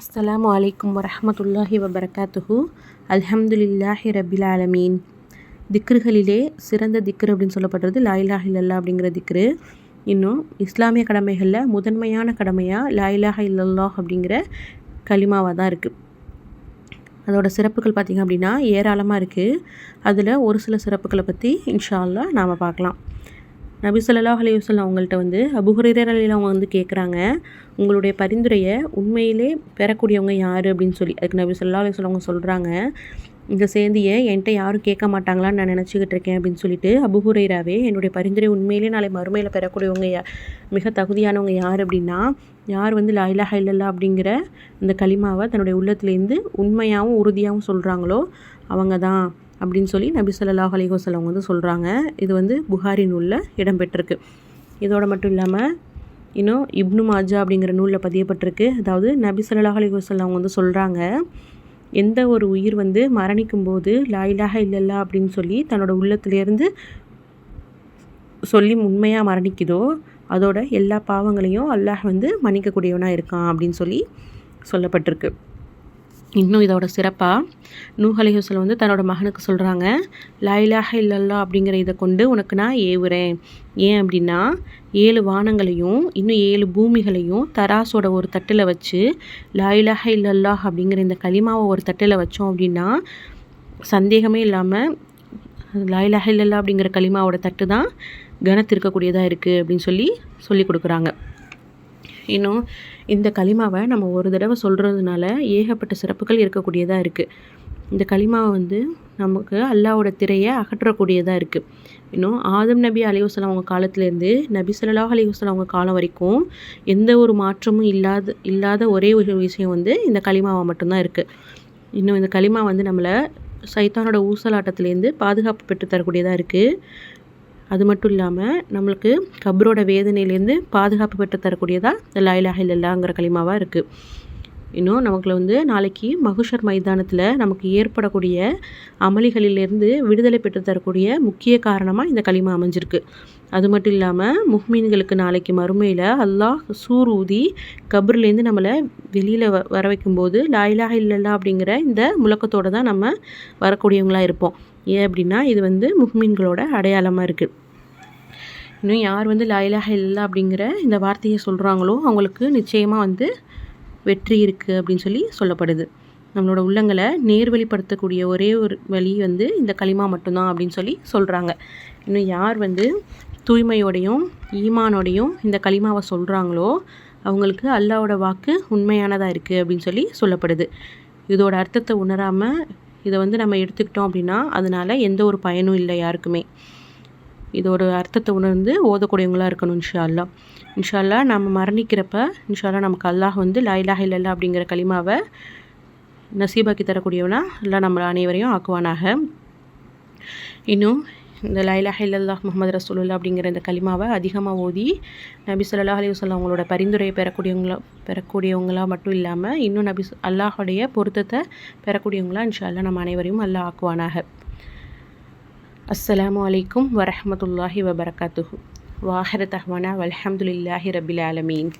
அஸ்லாம் அலைக்கும் வரமத்துல்லாஹி வபரகாத்துஹு. அல்ஹம்துலில்லாஹி ரபில் ஆலமீன். திக்ருகளிலே சிறந்த திக்ரு அப்படின்னு சொல்லப்படுறது லாயிலாஹ் இல்லல்லா அப்படிங்கிற திக்ரு. இன்னும் இஸ்லாமிய கடமைகளில் முதன்மையான கடமையாக லாயிலாஹ இல்லல்லாஹ் அப்படிங்கிற களிமாவாக தான் இருக்குது அதோட சிறப்புகள் பார்த்திங்க அப்படின்னா ஏராளமாக இருக்குது அதில் ஒரு சில சிறப்புகளை பற்றி இன்ஷால்லா நாம் பார்க்கலாம். நபி சொல்லா அலையுசல்லாம் அவங்கள்ட்ட வந்து அபுஹுரேரர் அவங்க வந்து கேட்குறாங்க உங்களுடைய பரிந்துரையை உண்மையிலே பெறக்கூடியவங்க யார் அப்படின்னு சொல்லி. அதுக்கு நபி சொல்லா அவங்க சொல்கிறாங்க இந்த சேந்தியை என்கிட்ட யாரும் கேட்க மாட்டாங்களான்னு நான் நினச்சிக்கிட்டு இருக்கேன் அப்படின்னு சொல்லிட்டு அபுஹுரைராவே என்னுடைய பரிந்துரை உண்மையிலே நாளை மறுமையில் பெறக்கூடியவங்க யா மிக தகுதியானவங்க யார் அப்படின்னா யார் வந்து லாயிலா ஹைலல்லா அப்படிங்கிற இந்த களிமாவை தன்னுடைய உள்ளத்துலேருந்து உண்மையாகவும் உறுதியாகவும் சொல்கிறாங்களோ அவங்க தான் அப்படின்னு சொல்லி நபி சொல்லாஹ் அவங்க வந்து சொல்கிறாங்க இது வந்து புகாரி நூலில் இடம்பெற்றிருக்கு. இதோட மட்டும் இல்லாமல் இன்னும் இப்னு மாஜா அப்படிங்கிற நூலில் பதியப்பட்டிருக்கு. அதாவது நபி சொல்லாஹ் அலிஹோசல்லாம் அவங்க வந்து சொல்கிறாங்க எந்த ஒரு உயிர் வந்து மரணிக்கும்போது லாயிலாக இல்லல்லா அப்படின்னு சொல்லி தன்னோட உள்ளத்துலேருந்து சொல்லி உண்மையாக மரணிக்குதோ அதோட எல்லா பாவங்களையும் அல்லாஹ் வந்து மன்னிக்கக்கூடியவனாக இருக்கான் அப்படின்னு சொல்லி சொல்லப்பட்டிருக்கு. இன்னும் இதோட சிறப்பாக நூஹலிஹசல் வந்து தன்னோட மகனுக்கு சொல்கிறாங்க லாயிலாக இல்லல்லா அப்படிங்கிற இதை கொண்டு உனக்கு நான் ஏவுறேன். ஏன் அப்படின்னா ஏழு வானங்களையும் இன்னும் ஏழு பூமிகளையும் தராசோட ஒரு தட்டில் வச்சு லாயிலாக இல்லல்லா அப்படிங்கிற இந்த களிமாவை ஒரு தட்டில் வச்சோம் அப்படின்னா சந்தேகமே இல்லாமல் லாயிலாக இல்லல்லா அப்படிங்கிற களிமாவோட தட்டு தான் கனத்திருக்கக்கூடியதாக இருக்குது அப்படின்னு சொல்லி சொல்லி கொடுக்குறாங்க. இன்னும் இந்த களிமாவை நம்ம ஒரு தடவை சொல்கிறதுனால ஏகப்பட்ட சிறப்புகள் இருக்கக்கூடியதாக இருக்குது இந்த களிமாவை வந்து நமக்கு அல்லாவோட திரையை அகற்றக்கூடியதாக இருக்குது இன்னும் ஆதம் நபி அலிவசலம் அவங்க காலத்துலேருந்து நபி சொல்லாஹ் அலிவசலம் அவங்க காலம் வரைக்கும் எந்த ஒரு மாற்றமும் இல்லாத இல்லாத ஒரே ஒரு விஷயம் வந்து இந்த களிமாவை மட்டும்தான் இருக்குது இன்னும் இந்த களிமா வந்து நம்மளை சைத்தானோட ஊசலாட்டத்துலேருந்து பாதுகாப்பு பெற்று தரக்கூடியதாக இருக்குது அது மட்டும் இல்லாமல் நம்மளுக்கு கபரோட வேதனையிலேருந்து பாதுகாப்பு பெற்று தரக்கூடியதாக இந்த லாயிலாக இல்லல்லாங்கிற களிமாவாக இருக்குது இன்னும் நமக்கு வந்து நாளைக்கு மகுஷர் மைதானத்தில் நமக்கு ஏற்படக்கூடிய அமளிகளிலிருந்து விடுதலை பெற்று தரக்கூடிய முக்கிய காரணமாக இந்த களிமா அமைஞ்சிருக்கு. அது மட்டும் இல்லாமல் முஹ்மீன்களுக்கு நாளைக்கு மறுமையில் அல்லாஹ் சூர் ஊதி கபர்லேருந்து நம்மளை வெளியில் வ வர வைக்கும்போது லாயிலாக இல்லல்லா அப்படிங்கிற இந்த முழக்கத்தோடு தான் நம்ம வரக்கூடியவங்களாக இருப்போம். ஏன் அப்படின்னா இது வந்து முஹ்மீன்களோட அடையாளமாக இருக்குது இன்னும் யார் வந்து லாயிலாக இல்லை அப்படிங்கிற இந்த வார்த்தையை சொல்கிறாங்களோ அவங்களுக்கு நிச்சயமாக வந்து வெற்றி இருக்குது அப்படின்னு சொல்லி சொல்லப்படுது. நம்மளோட உள்ளங்களை நேர்வழிப்படுத்தக்கூடிய ஒரே ஒரு வழி வந்து இந்த களிமா மட்டும்தான் அப்படின்னு சொல்லி சொல்கிறாங்க இன்னும் யார் வந்து தூய்மையோடையும் ஈமானோடையும் இந்த களிமாவை சொல்கிறாங்களோ அவங்களுக்கு அல்லாவோட வாக்கு உண்மையானதாக இருக்குது அப்படின்னு சொல்லி சொல்லப்படுது. இதோட அர்த்தத்தை உணராமல் இதை வந்து நம்ம எடுத்துக்கிட்டோம் அப்படின்னா அதனால் எந்த ஒரு பயனும் இல்லை யாருக்குமே. இதோட அர்த்தத்தை உணர்ந்து ஓதக்கூடியவங்களாக இருக்கணும் இன்ஷா இன்ஷால்லா இன்ஷா நம்ம மரணிக்கிறப்ப இன்ஷால்லா நமக்கு அல்லாஹ் வந்து லாயிலாக இல்லல்லா அப்படிங்கிற களிமாவை நசீபாக்கி தரக்கூடியவனா எல்லாம் நம்ம அனைவரையும் ஆக்குவானாக. இன்னும் இந்த லைலா ஹைலல்லா முகமது ரசூலுல்லா அப்படிங்கிற இந்த களிமாவை அதிகமாக ஓதி நபி சொல்லா அலி வல்லம் அவங்களோட பரிந்துரையை பெறக்கூடியவங்களா பெறக்கூடியவங்களா மட்டும் இல்லாமல் இன்னும் நபி அல்லாஹுடைய பொருத்தத்தை பெறக்கூடியவங்களா இன்ஷா அல்லா நம்ம அனைவரையும் அல்லாஹ் ஆக்குவானாக. அஸ்ஸலாமு அலைக்கும் வரமத்துல்லாஹி வபரகாத்துஹு வாஹர தஹ்வானா வல்ஹம்துலில்லாஹி ரபில் ஆலமீன்